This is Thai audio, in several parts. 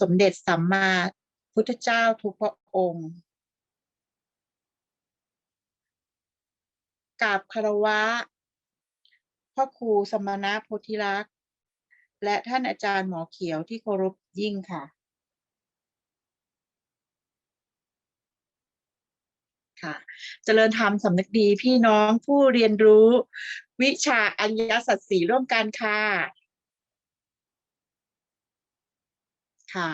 สมเด็จสัมมาพุทธเจ้าทุกพระองค์กราบคารวะพ่อครูสมณะโพธิรักษ์ และท่านอาจารย์หมอเขียวที่เคารพยิ่งค่ะ ค่ะ เจริญธรรมสำนึกดีพี่น้องผู้เรียนรู้ วิชาอริยสัจสี่ร่วมกันค่ะ ค่ะ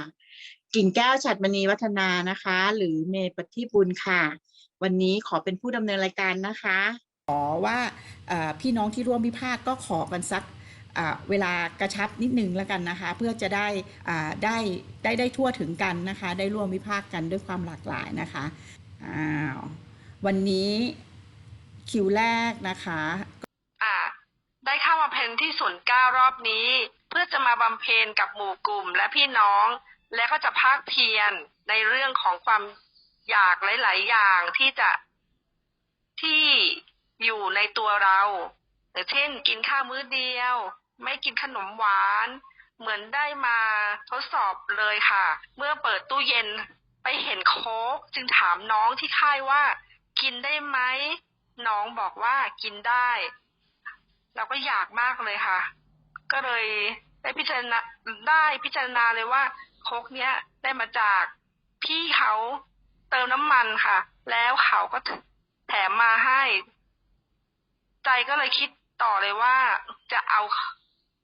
กิ่งแก้วฉัดมณีวัฒนานะคะ หรือเมย์ปฏิบุญค่ะ วันนี้ขอเป็นผู้ดำเนินรายการนะคะ ขอว่าเอ่อพี่น้องที่ร่วมวิพากษ์ก็ขอกันสักอ่าเวลากระชับนิดนึงแล้วกันนะคะ เพื่อจะได้อ่าได้ได้ได้ทั่วถึงกันนะคะ ได้ร่วมวิพากษ์กันด้วยความหลากหลายนะคะอ้าววันนี้คิวแรกนะคะอ่าได้เข้ามาเพนที่ศูนย์เก้ารอบนี้เพื่อจะมาบำเพ็ญกับหมู่กลุ่มและพี่น้อง และก็จะภาคเพียรในเรื่องของความอยากหลาย ๆ อย่างที่จะที่อยู่ในตัวเราอย่างเช่น กินข้าวมื้อเดียว ไม่กินขนมหวาน เหมือนได้มาทดสอบเลยค่ะ เมื่อเปิดตู้เย็นไปเห็นโค้กจึงถามน้องที่ค่ายว่า กินได้ไหมน้องบอกว่ากินได้ เราก็อยากมากเลยค่ะ ก็เลย ได้พิจารณาได้พิจารณาเลยว่าโคกเนี้ยได้มาจากพี่เขาเติมน้ำมันค่ะ แล้วเขาก็แถมมาให้ ใจก็เลยคิดต่อเลยว่าจะเอา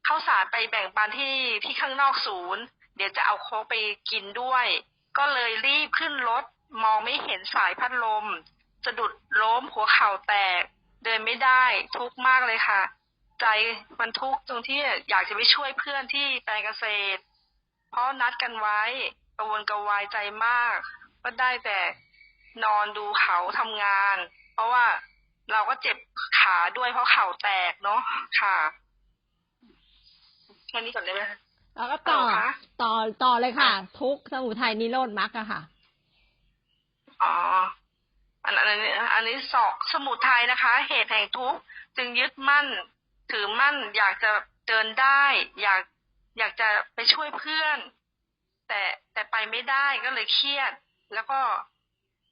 ข้าวสารไปแบ่งปันที่ที่ข้างนอกศูนย์ เดี๋ยวจะเอาโคกไปกินด้วย ก็เลยรีบขึ้นรถมองไม่เห็นสายพัดลมสะดุดล้มหัวเข่าแตก เดินไม่ได้ทุกข์มากเลยค่ะ ใจมันทุกข์ตรงที่อยากจะไปช่วยเพื่อนที่แปลงเกษตร เพราะนัดกันไว้กระวนกระวายใจมาก ก็ได้แต่นอนดูเขาทำงาน เพราะว่าเราก็เจ็บขาด้วยเพราะเข่าแตกเนาะค่ะแค่นี้ก่อนได้ไหมคะแล้วก็ต่อต่อคะต่อต่อเลยค่ะอะทุกข์สมุทัยนิโรธมรรคอะค่ะอ๋ออันอันอันนี้อันนี้สองสมุทัยนะคะ เหตุแห่งทุกข์จึงยึดมั่น ถือมั่นอยากจะเดินได้ อยากอยากจะไปช่วยเพื่อน แต่แต่ไปไม่ได้ก็เลยเครียด แล้วก็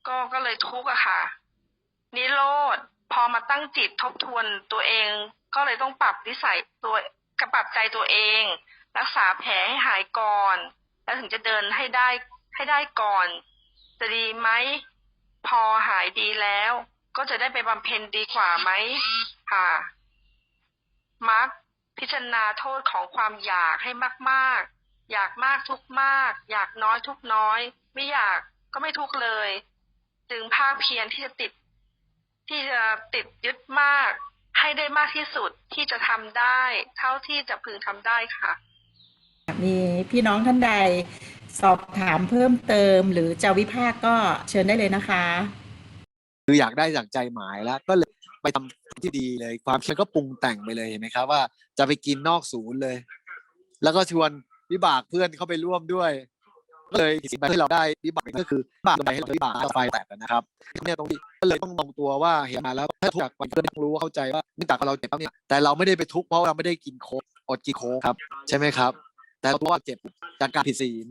ก็ก็เลยทุกข์อะค่ะ นิโรธพอมาตั้งจิตทบทวนตัวเอง ก็เลยต้องปรับนิสัยตัวกระปรับใจตัวเอง รักษาแผลให้หายก่อน แล้วถึงจะเดินให้ได้ให้ได้ก่อน จะดีไหมพอหายดีแล้ว ก็จะได้ไปบำเพ็ญดีกว่าไหมค่ะ มักพิจารณาโทษของความอยากให้มากๆ อยากมากทุกข์มาก อยากน้อยทุกข์น้อย ไม่อยากก็ไม่ทุกข์เลย จึงภาคเพียรที่จะติด ที่จะติดยึดมาก ให้ได้มากที่สุดที่จะทำได้ เท่าที่จะพึงทำได้ค่ะ มีพี่น้องท่านใด สอบถามเพิ่มเติม หรือจะวิพากษ์ก็เชิญได้เลยนะคะ คืออยากได้อย่างใจหมายแล้วก็เลยไปทำ ที่ดีเลย ความคิดก็ปรุงแต่งไปเลยเห็นไหมครับ ว่าจะไปกินนอกศูนย์เลย แล้วก็ชวนวิบากเพื่อนเข้าไปร่วมด้วยก็เลยสิ่งที่เราได้วิบากก็คือวิบากลงไปให้เราวิบากไฟแตกนะครับเนี่ยตรงนี้ก็เลยต้องมองตัวว่าเห็นมาแล้วถ้าทุกข์จากเพื่อนต้องรู้ว่าเข้าใจว่าเนื่องจากเราเจ็บแล้วเนี่ยแต่เราไม่ได้ไปทุกข์เพราะเราไม่ได้กินโค้กอดกินโค้กครับ ใช่ไหมครับ แต่เพราะว่าเจ็บจากการผิดศีล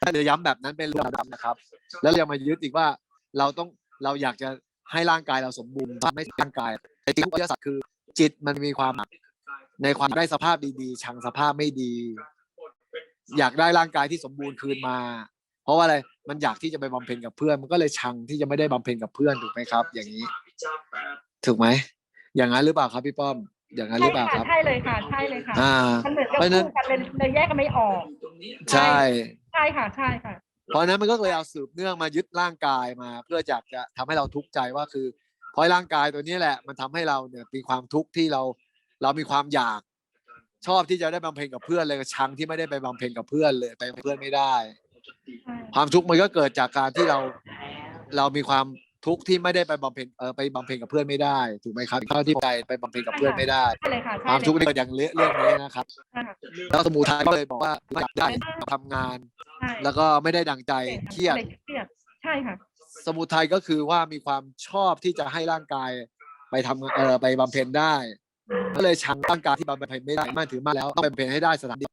ถ้าเราย้ำแบบนั้นเป็นเรื่องดำนะครับ แล้วยังมายึดอีกว่าเราต้องเราอยากจะ ให้ร่างกายเราสมบูรณ์ไม่ใช่ร่างกายแต่จริงๆวิทยาศาสตร์คือ จิตมันมีความในความได้สภาพดีๆ ชังสภาพไม่ดี อยากได้ร่างกายที่สมบูรณ์คืนมา เพราะว่าอะไรมันอยากที่จะไปบำเพ็ญกับเพื่อน มันก็เลยชังที่จะไม่ได้บำเพ็ญกับเพื่อนถูกไหมครับ อย่างนี้ ถูกไหมอย่างนั้นหรือเปล่าครับพี่ป้อม อย่างนั้นหรือเปล่าครับใช่เลยค่ะใช่เลยค่ะอ่ามันเหมือนกับเพราะฉะนั้นคู่กันเลยเลยแยกกันไม่ออกใช่ใช่ค่ะใช่ค่ะเพ ราะฉะนั้นมันก็เลยเอาสืบเนื่องมายึดร่างกายมา เพื่ออยากจะทำให้เราทุกข์ใจว่าคือเพราะร่างกายตัวนี้แหละ มันทำให้เราเนี่ยมีความทุกข์ที่เราเรามีความอยากชอบที่จะได้บำเพ็ญกับเพื่อนเลยชังที่ไม่ได้ไปบำเพ็ญกับเพื่อนเลยไปกับเพื่อนไม่ได้ ความทุกข์มันก็เกิดจากการที่เราเรามีความ ทุกข์ที่ไม่ได้ไปบำเพ็ญเออไปบำเพ็ญกับเพื่อนไม่ได้ถูกไหมครับเท่าที่ใจไปบำเพ็ญกับเพื่อนไม่ได้ใช่เลยค่ะคใช่วามเลยทุกข์เกิดอย่างเรื่องนี้นะครับ ค่ะแล้วสมุทัยก็เลยบอกว่าอยากได้ทำงาน ใช่แล้วก็ไม่ได้ดังใจเครียด เครียดใช่ค่ะ สมุทัยก็คือว่ามีความชอบที่จะให้ร่างกายไปทำเอ่อไปบำเพ็ญได้ ก็เลยชังร่างกายที่บำเพ็ญไม่ได้มั่นถือมาแล้วต้องไปบำเพ็ญให้ได้สถานที่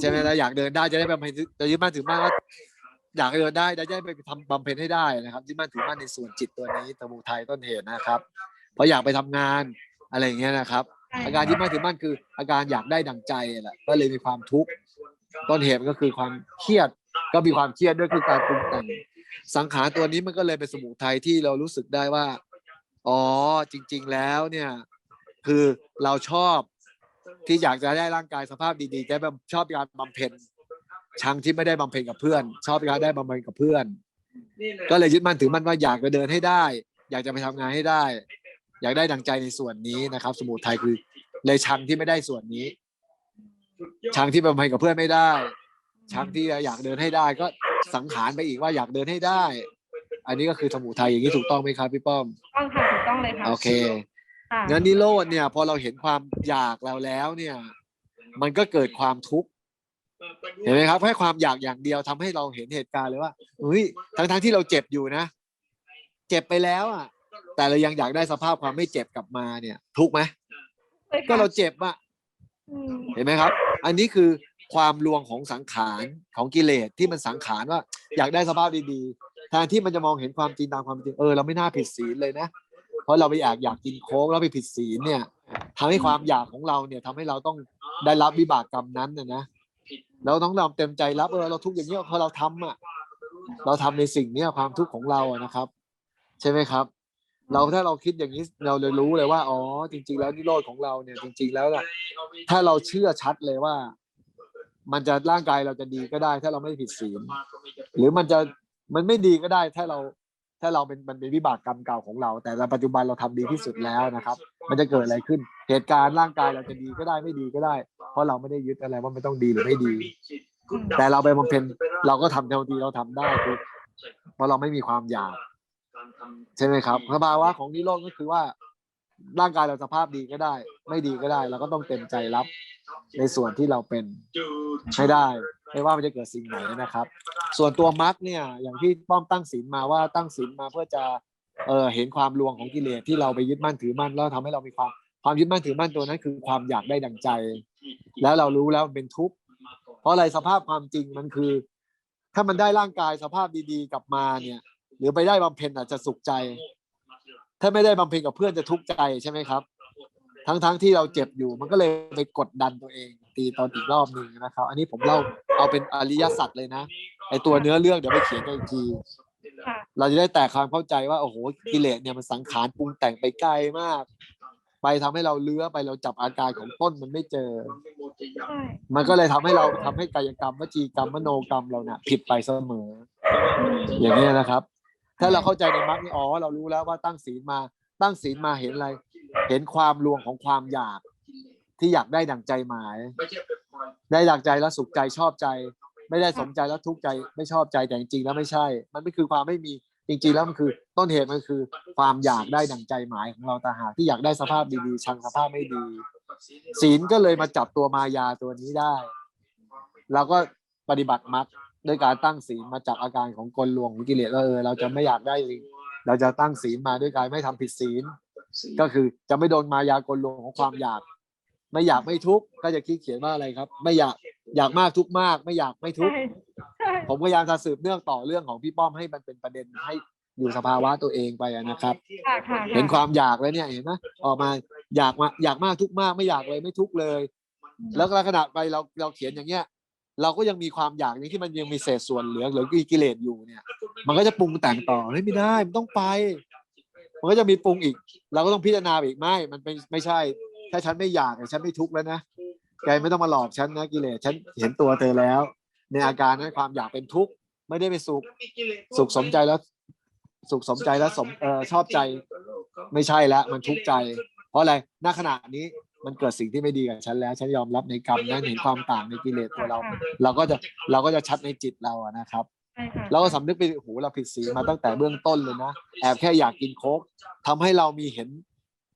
ใช่ไหมเราอยากเดินได้จะได้บำเพ็ญจะยึดมั่นถือมั่นว่า อยากเดินได้จะได้ไปทำบำเพ็ญให้ได้นะครับยึดมั่นถือมั่นในส่วนจิตตัวนี้สมุทัยต้นเหตุนะครับเพราะอยากไปทำงานอะไรอย่างเงี้ยนะครับใช่อาการยึดมั่นถือมั่นคือ อาการอยากได้ดังใจแหละก็เลยมีความทุกข์ต้นเหตุมันก็คือความเครียด ก็มีความเครียดด้วยคือการปรุงแต่งสังขารตัวนี้มันก็เลยเป็นสมุทัยที่เรารู้สึกได้ว่าอ๋อจริง ๆแล้วเนี่ยคือเราชอบที่อยากจะได้ร่างกายสภาพดีๆแต่แบบชอบการบำเพ็ญ ชังที่ไม่ได้บำเพ็ญกับเพื่อน ชอบการได้บำเพ็ญกับเพื่อน ก็เลยยึดมั่นถือมั่นว่าอยากจะเดินให้ได้ อยากจะไปทำงานให้ได้ อยากได้ดังใจในส่วนนี้นะครับ สมุทัยคือ เลยชังที่ไม่ได้ส่วนนี้ ชังที่บำเพ็ญกับเพื่อนไม่ได้ ชังที่อยากเดินให้ได้ ก็สังขารไปอีกว่าอยากเดินให้ได้ อันนี้ก็คือสมุทัยอย่างนี้ถูกต้องไหมครับพี่ป้อมต้องค่ะถูกต้องเลยค่ะโอเคค่ะงั้นนิโรธเนี่ย พอเราเห็นความอยากเราแล้วเนี่ย มันก็เกิดความทุกข์ เห็นไหมครับแค่ความอยากอย่างเดียวทำให้เราเห็นเหตุการณ์เลยว่าเฮ้ยทั้งทั้งๆที่เราเจ็บอยู่นะ เจ็บไปแล้วอะ แต่เรายังอยากได้สภาพความไม่เจ็บกลับมาเนี่ย ทุกข์ไหมเลยค่ะก็เราเจ็บอะอืมเห็นไหมครับ อันนี้คือความลวงของสังขารของกิเลสที่มันสังขารว่า อยากได้สภาพดีๆแทนที่มันจะมองเห็นความจริงตามความเป็นจริงเออเราไม่น่าผิดศีลเลยนะเพราะเราไปอยากอยากกินโค้กแล้วไปผิดศีลเนี่ยทำให้ความอยากของเราเนี่ยทำให้เราต้องได้รับวิบากกรรมนั้นนะนะ เราต้องยอมเต็มใจรับเออเราทุกข์อย่างเนี้ยเพราะเราทำอะ เราทำในสิ่งเนี้ยความทุกข์ของเราอะนะครับ ใช่ไหมครับ เราถ้าเราคิดอย่างนี้เราเลยรู้เลยว่าอ๋อ จริง ๆ แล้วนิโรธของเราเนี่ย จริง ๆ แล้วน่ะ ถ้าเราเชื่อชัดเลยว่า มันจะร่างกายเราจะดีก็ได้ ถ้าเราไม่ผิดศีลหรือมันจะมันไม่ดีก็ได้ถ้าเรา ถ้าเราเป็นมันเป็นวิบากกรรมเก่าของเรา แต่ในปัจจุบันเราทำดีที่สุดแล้วนะครับ มันจะเกิดอะไรขึ้น เหตุการณ์ร่างกายเราจะดีก็ได้ไม่ดีก็ได้ เพราะเราไม่ได้ยึดอะไรว่ามันต้องดีหรือไม่ดี แต่เราไปบำเพ็ญเราก็ทำเท่าที่เราทำได้คือเพราะเราไม่มีความอยากใช่ไหมครับสภาวะของนิโรธก็คือว่าร่างกายเราสภาพดีก็ได้ ไม่ดีก็ได้เราก็ต้องเต็มใจรับในส่วนที่เราเป็นให้ได้ ไม่ว่ามันจะเกิดสิ่งไหนนะครับ ส่วนตัวมรรคเนี่ยอย่างที่ป้อมตั้งศีลมาว่าตั้งศีลมาเพื่อจะเออเห็นความลวงของกิเลสที่เราไปยึดมั่นถือมั่นแล้วทำให้เรามีความความยึดมั่นถือมั่นตัวนั้น คือความอยากได้ดังใจ แล้วเรารู้แล้วเป็นทุกข์เพราะอะไรสภาพความจริงมันคือ ถ้ามันได้ร่างกายสภาพดีๆกลับมาเนี่ย หรือไปได้บำเพ็ญอาจจะสุขใจ ถ้าไม่ได้บำเพ็ญกับเพื่อนจะทุกข์ใจใช่ไหมครับ ทั้งๆที่เราเจ็บอยู่มันก็เลยไปกดดันตัวเอง ตีตอนอีกรอบหนึ่งนะครับ อันนี้ผมเล่า เอาเป็นอริยสัจเลยนะไอตัวเนื้อเรื่องเดี๋ยวไปเขียนกันอีกทีเราจะได้แตกความเข้าใจว่าโอ้โหกิเลสเนี่ยมันสังขารปรุงแต่งไปไกลมาก ไปทำให้เราเลื้อไปเราจับอาการของต้นมันไม่เจอ มันก็เลยทำให้เราทำให้กายกรรมวจีกรรมมโนกรรมเราเนี่ยผิดไปเสมอ อย่างนี้นะครับ ถ้าเราเข้าใจในมรรคนี่อ๋อเรารู้แล้วว่าตั้งศีลมาตั้งศีลมาเห็นอะไร เห็นความลวงของความอยากที่อยากได้ดั่งใจหมาย ได้ดั่งใจแล้วสุขใจชอบใจ ไม่ได้สมใจแล้วทุกข์ใจไม่ชอบใจแต่จริงๆแล้วไม่ใช่ มันไม่คือความไม่มีจริงๆแล้วมันคือ ต้นเหตุมันคือ ความอยากได้ดั่งใจหมายของเราต่างหากที่อยากได้สภาพดีๆชังสภาพไม่ดี ศีลก็เลยมาจับตัวมายาตัวนี้ได้เราก็ปฏิบัติมรรคด้วยการตั้งศีลมาจับอาการของกลลวงของกิเลสว่าเออเราจะไม่อยากได้ลิงเราจะตั้งศีลมาด้วยการไม่ทำผิดศีล ก็คือจะไม่โดนมายากลลวงของความอยาก ไม่อยากไม่ทุกข์ก็จะคิดเขียนว่าอะไรครับ ไม่อยากอยากมากทุกข์มาก ไม่อยากไม่ทุกข์ใช่ใช่ผมพยายามจะสืบเนื่องต่อเรื่องของพี่ป้อมให้มันเป็นประเด็นให้อยู่สภาวะตัวเองไปอะนะครับ ค่ะค่ะเห็นความอยากแล้วเนี่ยเห็นไหมออกมาอยากมาอยากมากทุกข์มากไม่อยากเลยไม่ทุกข์เลย แล้วก็ขณะไปเราเราเขียนอย่างเงี้ย เราก็ยังมีความอยากนี้ที่มันยังมีเศษส่วนเหลือหรือกิเลสอยู่เนี่ย มันก็จะปรุงแต่งต่อเฮ้ยไม่ได้มันต้องไป มันก็จะมีปรุงอีก เราก็ต้องพิจารณาอีกไม่ มันเป็นไม่ใช่ ถ้าฉันไม่อยากเนี่ยฉันไม่ทุกข์แล้วนะแกไม่ต้องมาหลอกฉันนะกิเลสฉันเห็นตัวเธอแล้ว ในอาการนั้นความอยากเป็นทุกข์ไม่ได้ไปสุขสุขสมใจแล้ว สุขสมใจแล้วสมเออชอบใจ ไม่ใช่แล้วมันทุกข์ใจ เพราะอะไรณขณะนี้มันเกิดสิ่งที่ไม่ดีกับฉันแล้ว ฉันยอมรับในกรรมนั้นเห็นความต่างในกิเลสตัวเรา เราก็จะเราก็จะชัดในจิตเราอะนะครับใช่ค่ะเราก็สำนึกไปโอ้โหเราผิดศีลมาตั้งแต่เบื้องต้นเลยนะแอบแค่อยากกินโค้กทำให้เรามีเห็น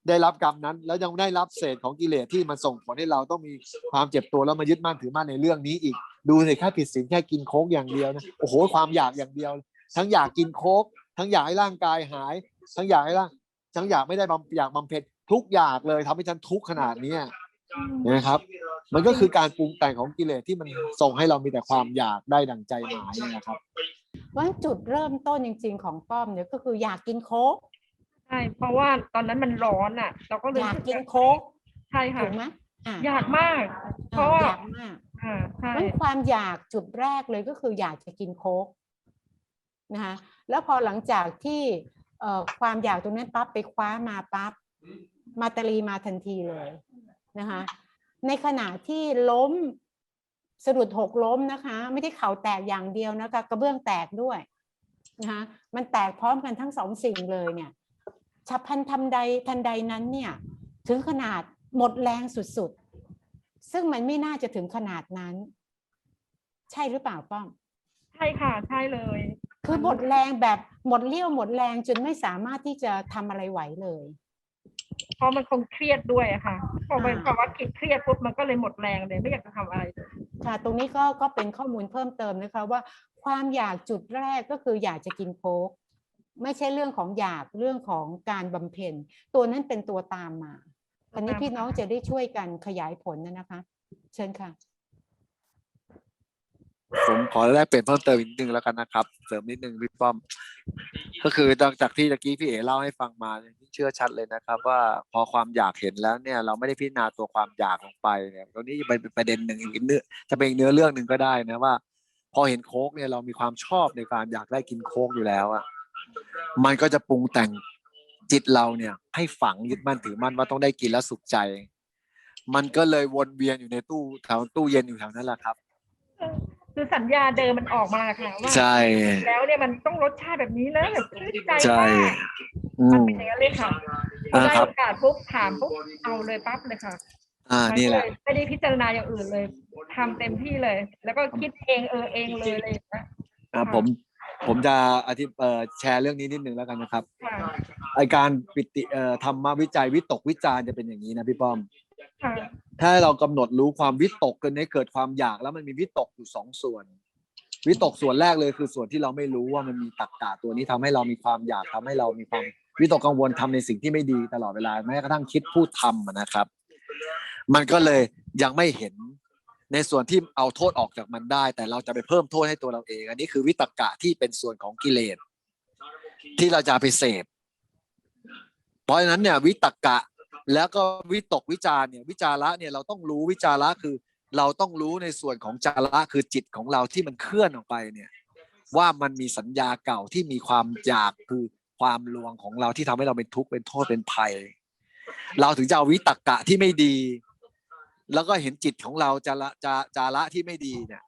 ได้รับกรรมนั้น แล้วยังได้รับเศษของกิเลสที่มันส่งผลให้เราต้องมีความเจ็บตัวแล้วมายึดมั่นถือมั่นในเรื่องนี้อีก ดูสิแค่ผิดศีลแค่กินโค้กอย่างเดียวนะโอ้โหความอยากอย่างเดียว ทั้งอยากกินโค้กทั้งอยากให้ร่างกายหาย ทั้งอยากให้ร่างทั้งอยากไม่ได้บำอยากบำเพ็ญทุกอยางเลยทำให้ฉันทุกข์ขนาดเนี้นไหมครับ มันก็คือการปรุงแต่งของกิเลสที่มันส่งให้เรามีแต่ความอยากได้ดังใจหมายเนี่ยนะครับว่าจุดเริ่มต้นจริง ๆ ของป้อมเนี่ยก็คืออยากกินโค้ก ใช่เพราะว่าตอนนั้นมันร้อนอะ เราก็เลยอยากกินโค้กใช่ค่ะถูกไหมอะอยากมาก เพอะราะว่าอยากมากอ่าใช่นั้นความอยากจุดแรกเลยก็คืออยากจะกินโค้กนะคะแล้วพอหลังจากที่เอ่อความอยากตรงนั้นปั๊บไปคว้ามาปั๊บมาตาลีมาทันทีเลยนะคะในขณะที่ล้มสะดุดหกล้มนะคะ ไม่ได้เข่าแตกอย่างเดียวนะคะกระเบื้องแตกด้วยนะคะมันแตกพร้อมกันทั้งสองสิ่งเลยเนี่ย ฉับพลันทำใดทันใดนั้นเนี่ยถึงขนาดหมดแรงสุดๆ ซึ่งมันไม่น่าจะถึงขนาดนั้น ใช่หรือเปล่าป้อม ใช่ค่ะ ใช่เลย คือหมดแรงแบบหมดเลี้ยวหมดแรงจนไม่สามารถที่จะทำอะไรไหวเลยเพราะมันคงเครียดด้วยอะค่ะพอมันอ่าภาวะคิดเครียดปุ๊บมันก็เลยหมดแรงเลยไม่อยากจะทำอะไรเลยค่ะ ตรงนี้ก็ก็เป็นข้อมูลเพิ่มเติมนะคะว่า ความอยากจุดแรกก็คืออยากจะกินโค้ก ไม่ใช่เรื่องของอยากเรื่องของการบำเพ็ญ ตัวนั้นเป็นตัวตามมาอันนี้พี่น้องจะได้ช่วยกันขยายผลนะนะคะ เชิญค่ะ ผมขอแลกเปลี่ยนเพิ่มเติมอีกนิดนึงแล้วกันนะครับ เสริมนิดนึงพี่ป้อม ก็คือหลังจากที่ตะกี้พี่เอ๋เล่าให้ฟังมาเนี่ยเชื่อชัดเลยนะครับ ว่าพอความอยากเห็นแล้วเนี่ย เราไม่ได้พิจารณาตัวความอยากลงไปเนี่ยตรงนี้จะเป็นประเด็นหนึ่งอีกเนื้อจะเป็นอีกเนื้อเรื่องหนึ่งก็ได้นะว่า พอเห็นโค้กเนี่ยเรามีความชอบในการอยากได้กินโค้กอยู่แล้วอะ มันก็จะปรุงแต่งจิตเราเนี่ยให้ฝังยึดมั่นถือมั่นว่าต้องได้กินแล้วสุขใจ มันก็เลยวนเวียนอยู่ในตู้แถวตู้เย็นอยู่แถวนั้นแหละครับคือสัญญาเดิมมันออกมาค่ะว่าใช่แล้วเนี่ยมันต้องรสชาติแบบนี้นะแบบชื่นใจใช่มากอืมันมเป็นอย่างนั้นเลยค่ะพออ่าได้ครับโอกาสปุ๊บถามปุ๊บเอาเลยปั๊บเลยค่ะ อ่ามันี่แหละก็เยไม่ได้พิจารณาอย่างอื่นเลยทำเต็มที่เลย แล้วก็คิดเองเออเองเลยเลยนะอ่าผม ผมจะอธิเอ่อแชร์เรื่องนี้นิดนึงแล้วกันนะครับค่ะไอการปิติเอ่อธรรมวิจัยวิตกวิจารณ์จะเป็นอย่างนี้นะพี่ป้อม ค่ะถ้าเรากำหนดรู้ความวิตกเกินให้เกิดความอยากแล้วมันมีวิตกอยู่สองส่วน วิตกส่วนแรกเลยคือส่วนที่เราไม่รู้ว่ามันมีตักกะตัวนี้ทำให้เรามีความอยากทำให้เรามีความวิตกกังวลทำในสิ่งที่ไม่ดีตลอดเวลาแม้กระทั่งคิดพูดทำอะนะครับ มันก็เลยยังไม่เห็น ในส่วนที่เอาโทษออกจากมันได้ แต่เราจะไปเพิ่มโทษให้ตัวเราเอง อันนี้คือวิตกกะที่เป็นส่วนของกิเลสที่เราจะไปเสพเพราะฉะนั้นเนี่ยวิตกกะแล้วก็วิตกวิจารเนี่ยวิจาระเนี่ยเราต้องรู้วิจาระคือ เราต้องรู้ในส่วนของจาระคือจิตของเราที่มันเคลื่อนออกไปเนี่ยว่ามันมีสัญญาเก่าที่มีความอยากคือความลวงของเราที่ทำให้เราเป็นทุกข์เป็นโทษเป็นภัย เราถึงจะเอาวิตกกะที่ไม่ดี แล้วก็เห็นจิตของเราจาระจาจาระที่ไม่ดีเนี่ย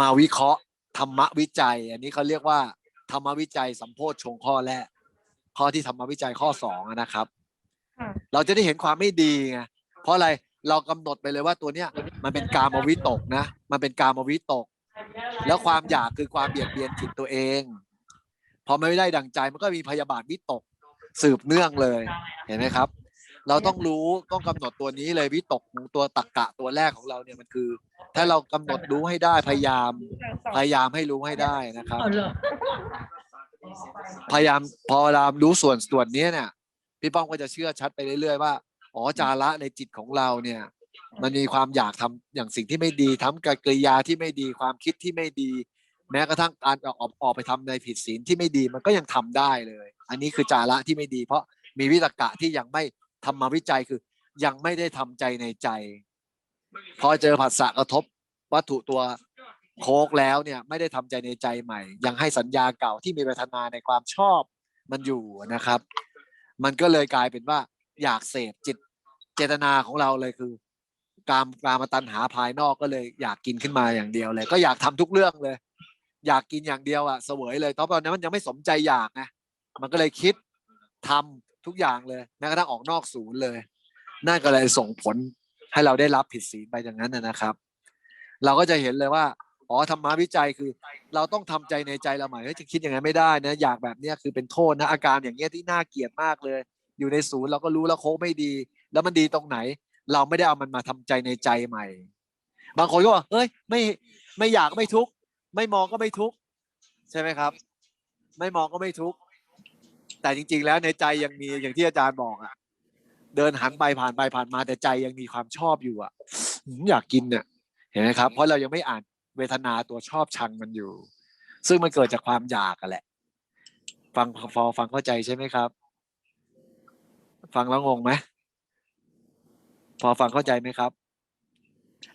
มาวิเคราะห์ธรรมวิจัย อันนี้เขาเรียกว่า ธรรมวิจัยสัมโพธชงข้อแรกข้อที่ธรรมวิจัยข้อสองอะนะครับค่ะเราจะได้เห็นความไม่ดีไงเพราะอะไรเรากำหนดไปเลยว่าตัวเนี้ยมันเป็นกามวิตกนะ มันเป็นกามวิตก แล้วความอยากคือความเบียดเบียนจิตตัวเองพอไม่ได้ดังใจมันก็มีพยาบาทวิตกสืบเนื่องเลยเห็นไหมครับ เราต้องรู้ต้องกำหนดตัวนี้เลยวิตกตัวตักกะตัวแรกของเราเนี่ยมันคือ ถ้าเรากำหนดรู้ให้ได้พยายาม พยายามให้รู้ให้ได้นะครับ พยายามพอเรารู้ส่วนส่วนนี้เนี่ย พี่ป้อมก็จะเชื่อชัดไปเรื่อยๆว่าอ๋อจาระในจิตของเราเนี่ย มันมีความอยากทำอย่างสิ่งที่ไม่ดีทำกริยาที่ไม่ดีความคิดที่ไม่ดี แม้กระทั่งการออกออกไปทำในผิดศีลที่ไม่ดีมันก็ยังทำได้เลย อันนี้คือจาระที่ไม่ดี เพราะมีวิตกะที่ยังไม่ ทำมาวิจัยคือ ยังไม่ได้ทำใจในใจ พอเจอผัสสะกระทบ วัตถุตัวโคกแล้วเนี่ยไม่ได้ทำใจในใจใหม่ ยังให้สัญญาเก่าที่มีเวทนาในความชอบมันอยู่นะครับ มันก็เลยกลายเป็นว่า อยากเสพจิตเจตนาของเราเลยคือ การการมาตัณหาภายนอกก็เลยอยากกินขึ้นมาอย่างเดียวเลย ก็อยากทำทุกเรื่องเลย อยากกินอย่างเดียวอะเสวยเลยตอนนั้นมันยังไม่สมใจอยากไงมันก็เลยคิดทำ ทุกอย่างเลยแม้กระทั่งออกนอกศูนย์เลยนั่นก็เลยส่งผลให้เราได้รับผิดศีลไปอย่างนั้นนะครับ เราก็จะเห็นเลยว่าอ๋อธรรมะวิจัยคือ เราต้องทำใจในใจเราใหม่เฮ้ยจะคิดอย่างนั้นไม่ได้นะอยากแบบเนี้ยคือเป็นโทษนะอาการอย่างเงี้ยที่น่าเกลียดมากเลย อยู่ในศูนย์เราก็รู้แล้วโค้งไม่ดี แล้วมันดีตรงไหน เราไม่ได้เอามันมาทำใจในใจใหม่ บางคนก็บอกเฮ้ยไม่ไม่อยากไม่ทุกข์ไม่มองก็ไม่ทุกข์ใช่ไหมครับ ไม่มองก็ไม่ทุกข์ แต่จริง ๆ แล้วในใจยังมีอย่างที่อาจารย์บอกอะเดินหันไปผ่านไปผ่านมาแต่ใจยังมีความชอบอยู่อะหืมอยากกินเนี่ยเห็นไหมครับ เพราะเรายังไม่อ่านเวทนาตัวชอบชังมันอยู่ ซึ่งมันเกิดจากความอยากอะแหละ ฟังพอฟังเข้าใจใช่ไหมครับ ฟังแล้วงงไหมพอฟังเข้าใจไหมครับ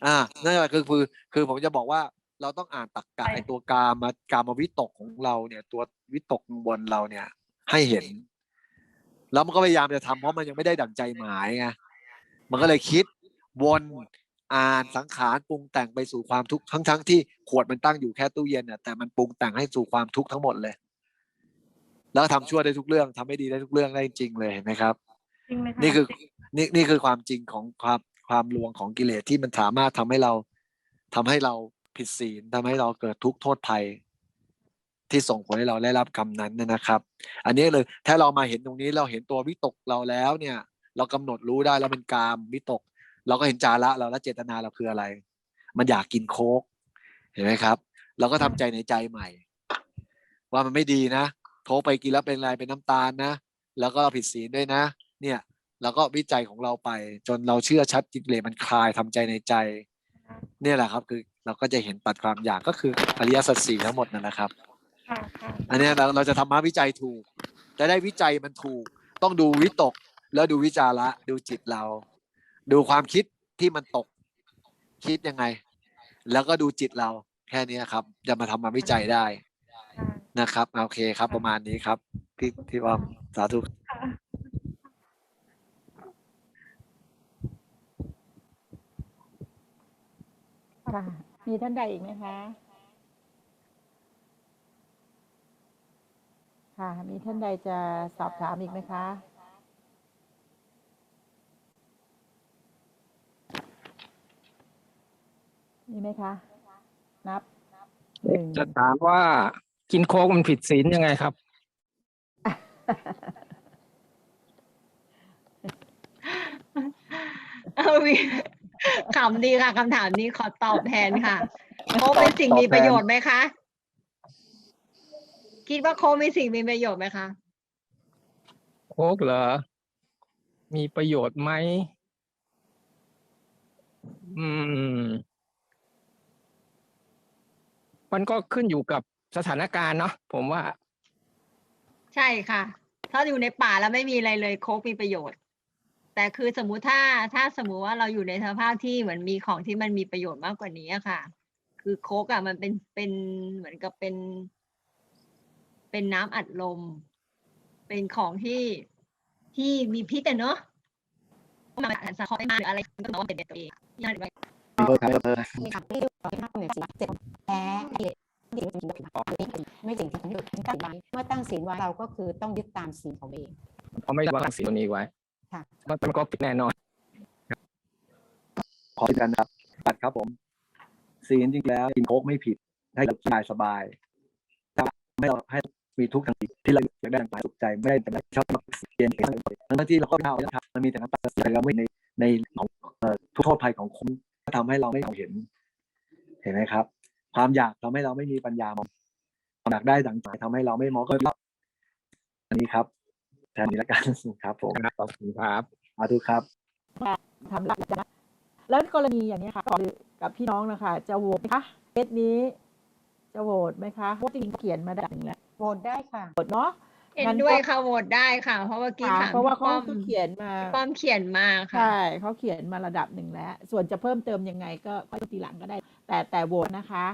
อ่านั่นแหละคือคือคือผมจะบอกว่าเราต้องอ่านตักกะใช่ไอตัวกามากามวิตกของเราเนี่ย ตัววิตกบนเราเนี่ย ให้เห็น แล้วมันก็พยายามจะทำเพราะมันยังไม่ได้ดั่งใจหมายไงมันก็เลยคิดวนอ่านสังขารปรุงแต่งไปสู่ความทุกข์ทั้งทั้งๆที่ขวดมันตั้งอยู่แค่ตู้เย็นน่ะแต่มันปรุงแต่งให้สู่ความทุกข์ทั้งหมดเลย แล้วทำชั่วได้ทุกเรื่องทำไม่ดีได้ทุกเรื่องได้จริงเลยเห็นไหมครับจริงไหมคะนี่คือนี่นี่คือความจริงของความความลวงของกิเลสที่มันสามารถทำให้เราทำให้เราผิดศีลทำให้เราเกิดทุกข์โทษภัย ที่ส่งผลให้เราได้รับกรรมนั้นนะครับ อันนี้เลยถ้าเรามาเห็นตรงนี้เราเห็นตัววิตกเราแล้วเนี่ย เรากำหนดรู้ได้แล้วเป็นกามวิตก เราก็เห็นจาระเราและเจตนาเราคืออะไร มันอยากกินโค้กเห็นไหมครับ เราก็ทำใจในใจใหม่ ว่ามันไม่ดีนะโค้กไปกินแล้วเป็นอะไรเป็นน้ำตาลนะ แล้วก็ผิดศีลด้วยนะ เนี่ยเราก็วิจัยของเราไป จนเราเชื่อชัดจิตเลยมันคลายทำใจในใจ เนี่ยแหละครับ คือเราก็จะเห็นตัดความอยากก็คืออริยสัจสี่ทั้งหมดนั่นแหละครับ อันเนี้ยเราเราจะทำมาวิจัยถูก จะได้วิจัยมันถูก ต้องดูวิตก แล้วดูวิจาระดูจิตเรา ดูความคิดที่มันตก คิดยังไง แล้วก็ดูจิตเราแค่เนี้ยครับ จะมาทำมาวิจัยได้ค่ะนะครับโอเคครับ ประมาณนี้ครับพี่พี่ว่าสาธุค่ะค่ะมีท่านใดอีกไหมคะ ค่ะ มีท่านใดจะสอบถามอีกไหมคะ มีไหมคะ นับหนึ่งจะถามว่ากินโค้กมันผิดศีลยังไงครับ เอามีขำดีค่ะคำถามนี้ขอตอบแทนค่ะโค้กเป็นสิ่งมีประโยชน์ไหมคะ คิดว่าโค้กมีสิ่งมีประโยชน์ไหมคะโค้กเหรอ มีประโยชน์ไหม อืม มันก็ขึ้นอยู่กับสถานการณ์เนาะผมว่า ใช่ค่ะ ถ้าอยู่ในป่าแล้วไม่มีอะไรเลยโค้กมีประโยชน์ แต่คือสมมุติถ้าถ้าสมมุติว่าเราอยู่ในสภาพที่เหมือนมีของที่มันมีประโยชน์มากกว่านี้อะค่ะ คือโค้กอะมันเป็นเป็นเหมือนกับเป็น เป็นน้ำอัดลม เป็นของที่ที่มีพิษแต่เนอะมันอาจจะคอยมาหรืออะไรก็ต้องว่าเป็นตัวเองนี่หรือไม่มีคำที่เรียกว่าห้าหนึ่งสี่เจ็ดแพ้กิเลสที่ไม่สิ่งที่ทำให้เราตั้งศีลไว้เมื่อตั้งศีลไว้เราก็คือต้องยึดตามศีลของตัวเองเขาไม่ได้วางศีลตัวนี้ไว้ค่ะมันมันก็ผิดแน่นอนขอยืนยันครับตัดครับผมศีลจริงๆแล้วกินโค้กไม่ผิดให้เราสบายสบายทำให้เราให้ มีทุกทางที่เราอยากได้ต่างๆสุขใจไม่ได้แต่ชอบมาเปลี่ยนทั้งที่เราก็ไม่เอาแล้วครับมันมีแต่น้ำตาเสียแล้วไม่ในในของทุกโทษภัยของคุณทำให้เราไม่เห็น เห็นไหมครับ ความอยากทำให้เราไม่มีปัญญามองอยากได้ดังใจทำให้เราไม่มองก็อันนี้ครับแทนนี้ละกันครับผมขอบคุณครับสาธุครับทำหลักนะแล้วกรณีอย่างนี้ค่ะกับพี่น้องนะคะ จะโหวตไหมคะเคสนี้ จะโหวตไหมคะเพราจริงเขียนมาได้ถึงแล้ว โหวตได้ค่ะโหวตเนาะ เห็นงั้นด้วยก็ค่ะโหวตได้ค่ะ เพราะว่ากี้ค่ะถามเพราะว่าพี่เขาป้อมเขียนมาพี่ป้อมเขียนมาค่ะ ใช่เขาเขียนมาระดับหนึ่งแล้ว ส่วนจะเพิ่มเติมยังไงก็ก็ทีหลังก็ได้ แต่แต่โหวตนะคะ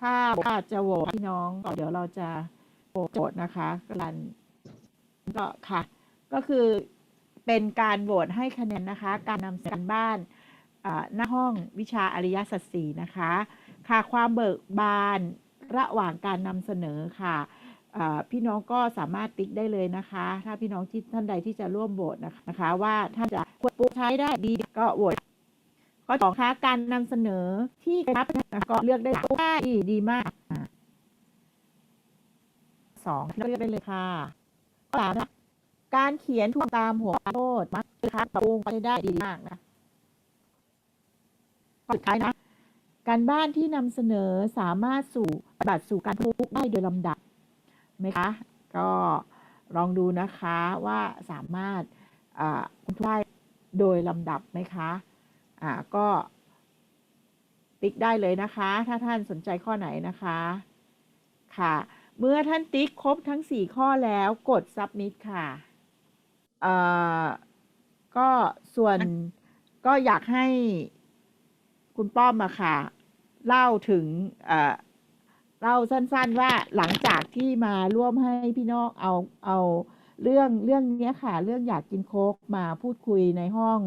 ถ้าว่าจะโหวตพี่น้องก็เดี๋ยวเราจะโหวตนะคะกัน ก็ค่ะ ก็คือเป็นการโหวตให้คะแนนนะคะ การนำการบ้านอ่าหน้าห้องวิชาอริยสัจสี่นะคะ ค่ะความเบิกบานระหว่างการนำเสนอค่ะอ่า พี่น้องก็สามารถติ๊กได้เลยนะคะ ถ้าพี่น้องที่ท่านใดที่จะร่วมโหวตนะคะ ว่าท่านจะควรปลูกใช้ได้ดีก็โหวตข้อสองค่ะการนำเสนอที่ครับก็เลือกได้ได้ดีดีมากสองเลือกได้เลยค่ะข้อสามนะการเขียนถูกตามหัวโทษมักนะคะปรับปรุงไปได้ดีมากนะข้อสุดท้ายนะ การบ้านที่นำเสนอสามารถสู่บัติสู่การทุกได้โดยลำดับ ไหมคะ ก็ลองดูนะคะว่าสามารถคุณทุกได้โดยลำดับไหมคะอ่าก็ติ๊กได้เลยนะคะ ถ้าท่านสนใจข้อไหนนะคะค่ะ เมื่อท่านติ๊กครบทั้ง 4 ข้อแล้วกด submit ค่ะเอ่อก็ส่วนก็อยากให้คุณป้อมมาค่ะ เล่าถึง เล่าสั้นๆว่าหลังจากที่มาร่วมให้พี่น้องเอาเอาเรื่องเรื่องนี้ค่ะ เรื่องอยากกินโค้กมาพูดคุยในห้อง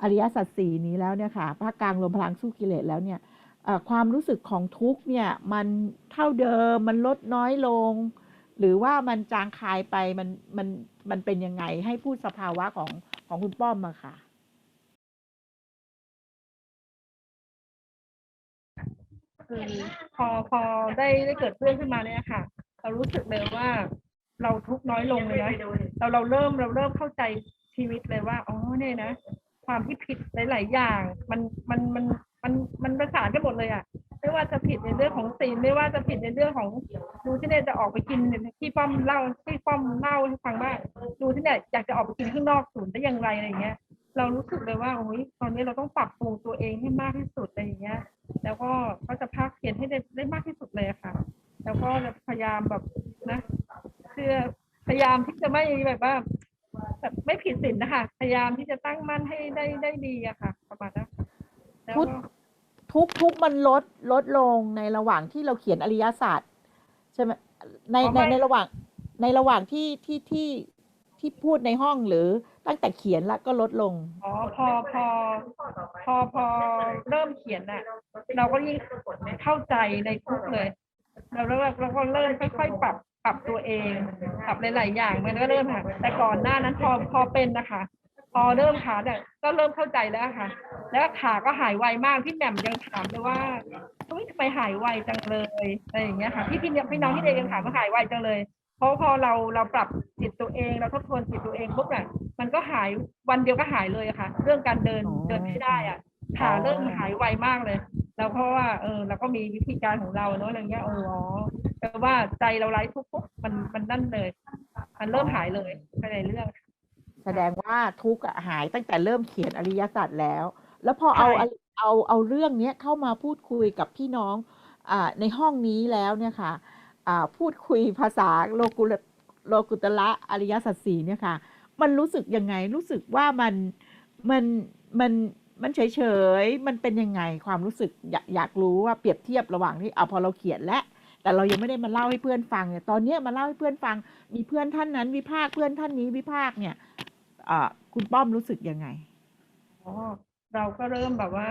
อริยสัจสี่นี้แล้วเนี่ยค่ะภาคกลางรวมพลังสู้กิเลสแล้วเนี่ยความรู้สึกของทุกเนี่ยมันเท่าเดิมมันลดน้อยลง หรือว่ามันจางคายไปมันมันมันเป็นยังไงให้พูดสภาวะของของคุณป้อมมาค่ะ คือพอพอได้ได้เกิดเรื่องขึ้นมาเนี่ยค่ะ เรารู้สึกเลยว่าเราทุกน้อยลงเลยนะเราเราเริ่มเราเริ่มเข้าใจชีวิตเลยว่าอ๋อเนี่ยนะ ความที่ผิดหลาย ๆ อย่าง มันมันมันมันมันประสานกันหมดเลยอะไม่ว่าจะผิดในเรื่องของศีลไม่ว่าจะผิดในเรื่องของดูที่เนี่ยจะออกไปกินที่ป้อมเล่าที่ป้อมเล่าให้ฟังว่าดูที่เนี่ยอยากจะออกไปกินข้างนอกศูนย์ได้อย่างไรอะไรอย่างเงี้ย เรารู้สึกเลยว่าโอ้ยตอนนี้เราต้องปรับปรุงตัวเองให้มากที่สุดอะไรอย่างเงี้ย แล้วก็ก็จะภาคเพียรให้ได้ได้มากที่สุดเลยอะค่ะ แล้วก็จะพยายามแบบนะเพื่อพยายามที่จะไม่แบบว่าแบบไม่ผิดศีลนะคะ พยายามที่จะตั้งมั่นให้ได้ได้ดีอะค่ะ ประมาณนั้นค่ะแล้วพูดก็ทุกทุกมันลดลดลงในระหว่างที่เราเขียนอริยศาสตร์ใช่ไหมในในในระหว่างในระหว่างที่ที่ที่ที่พูดในห้องหรือ ตั้งแต่เขียนแล้วก็ลดลง อ๋อพอพอ พอพอเริ่มเขียนน่ะ เราก็ยิ่งเข้าใจในทุกเลยเราแล้วเราก็เริ่มค่อยๆปรับปรับตัวเองปรับหลายๆอย่างมันก็เริ่มค่ะ แต่ก่อนหน้านั้นพอพอเป็นนะคะ พอเริ่มขาเนี่ยก็เริ่มเข้าใจแล้วค่ะ แล้วขาก็หายไวมากพี่แหม่มยังถามเลยว่าเฮ้ยทำไมหายไวจังเลยอะไรอย่างเงี้ยค่ะพี่พี่พี่น้องที่เด็กยังถามว่าหายไวจังเลย ราะพอเราเราปรับจิตตัวเองเราทบทวนจิตตัวเองปุ๊บน่ะมันก็หายวันเดียวก็หายเลยอะค่ะ เรื่องการเดินอ๋อเดินไม่ได้อะขาเริ่มหายไวมากเลย แล้วเพราะว่าเออเราก็มีวิธีการของเราเนอะอะไรเงี้ยเอออ๋อแปลว่าใจเราไร้ทุกข์ปุ๊บมันมันนั่นเลย มันเริ่มหายเลยภายในเรื่อง แสดงว่าทุกข์อะหายตั้งแต่เริ่มเขียนอริยสัจแล้ว แล้วพอเอาใช่เอาเอาเอาเรื่องเนี้ยเข้ามาพูดคุยกับพี่น้องอ่าในห้องนี้แล้วเนี่ยค่ะอ่า พูดคุยภาษาโลกุลโลกุตละอริยสัจสี่เนี่ยค่ะ มันรู้สึกยังไงรู้สึกว่ามันมันมันมันเฉยเฉยมันเป็นยังไงความรู้สึกอยากอยากรู้ว่าเปรียบเทียบระหว่างที่เอาพอเราเขียนและ แต่เรายังไม่ได้มาเล่าให้เพื่อนฟังเนี่ยตอนเนี้ยมาเล่าให้เพื่อนฟัง มีเพื่อนท่านนั้น วิพากเพื่อนท่านนี้วิพากเนี่ยคุณป้อมรู้สึกยังไงอ๋อเราก็เริ่มแบบว่า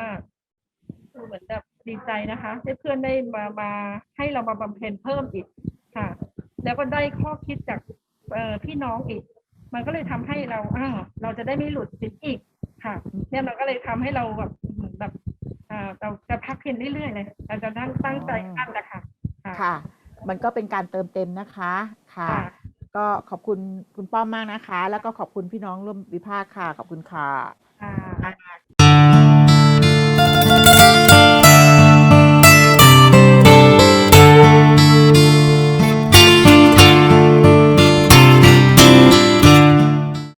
เหมือนแบบ ดีใจนะคะที่เพื่อนได้มามาให้เรามาบำเพ็ญเพิ่มอีกค่ะ แล้วก็ได้ข้อคิดจากเอ่อพี่น้องอีก มันก็เลยทำให้เราอ้าวเราจะได้ไม่หลุดสิทธิ์อีกค่ะ เนี่ยมันก็เลยทำให้เราแบบเหมือนแบบอ่าเราจะพักเพียรเรื่อยๆเลยเราจะตั้งตั้งใจมั่นนะคะค่ะค่ะ มันก็เป็นการเติมเต็มนะคะค่ะค่ะ ก็ขอบคุณคุณป้อมมากนะคะ แล้วก็ขอบคุณพี่น้องร่วมวิพากษ์ค่ะ ขอบคุณค่ะ